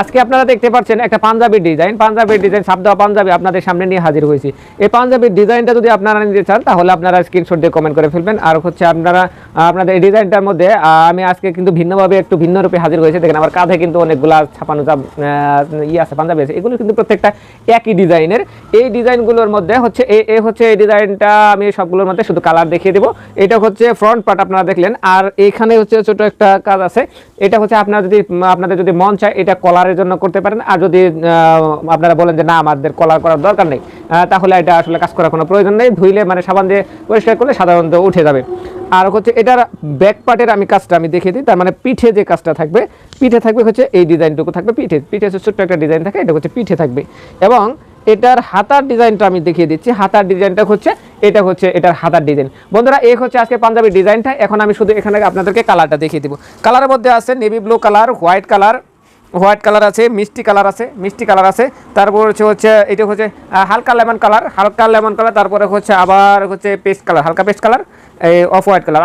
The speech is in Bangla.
আজকে আপনারা দেখতে পাচ্ছেন একটা পাঞ্জাবির ডিজাইন। পাঞ্জাবির ডিজাইন দেওয়া পাঞ্জাবি আপনাদের সামনে নিয়ে হাজির হয়েছি। এই পাঞ্জাবির ডিজাইনটা যদি আপনারা নিতে চান, তাহলে আপনারা স্ক্রিনশট দিয়ে কমেন্ট করে ফেলবেন। আর হচ্ছে আপনারা, আপনাদের এই ডিজাইনটার মধ্যে আমি আজকে কিন্তু ভিন্নভাবে একটু ভিন্ন রূপে হাজির হয়েছে। দেখেন আমার কাঁধে কিন্তু অনেকগুলা ছাপানো ইয়ে আছে, পাঞ্জাবি আছে। এগুলো কিন্তু প্রত্যেকটা একই ডিজাইনের। এই ডিজাইনগুলোর মধ্যে হচ্ছে, এ হচ্ছে এই ডিজাইনটা আমি সবগুলোর মধ্যে শুধু কালার দেখিয়ে দেবো। এটা হচ্ছে ফ্রন্ট পার্ট আপনারা দেখলেন। আর এখানে হচ্ছে ছোট একটা কাজ আছে। এটা হচ্ছে আপনারা যদি, আপনাদের যদি মন চায়, এটা কলারের জন্য করতে পারেন। আর যদি আপনারা বলেন যে না, আমাদের কলার করার দরকার নেই তাহলে এটা আসলে কাজ করার কোনো প্রয়োজন নেই। ধুইলে মানে সাবান দিয়ে পরিষ্কার করলে সাধারণত উঠে যাবে। আর হচ্ছে এটার ব্যাক পার্টের আমি কাজটা আমি দেখিয়ে দিই। তার মানে পিঠে যে কাজটা থাকবে, পিঠে থাকবে হচ্ছে এই ডিজাইনটুকু থাকবে পিঠে। পিঠে হচ্ছে ছোট্ট একটা ডিজাইন থাকে, এটা হচ্ছে পিঠে থাকবে। এবং এটার হাতার ডিজাইনটা আমি দেখিয়ে দিচ্ছি। হাতার ডিজাইনটা হচ্ছে, এটা হচ্ছে এটার হাতার ডিজাইন। বন্ধুরা, এই হচ্ছে আজকে পাঞ্জাবি ডিজাইনটা। এখন আমি শুধু এখানে আপনাদেরকে কালারটা দেখিয়ে দিব। কালারের মধ্যে আছে navy blue colour, white colour white colour আছে, মিষ্টি কালার আছে, মিষ্টি কালার আছে। তারপর হচ্ছে হচ্ছে, এটা হচ্ছে হালকা লেমন কালার, হালকা লেমন কালার, তারপরে হচ্ছে আবার হচ্ছে পেস্ট কালার, হালকা পেস্ট কালার, এই অফ হোয়াইট কালার।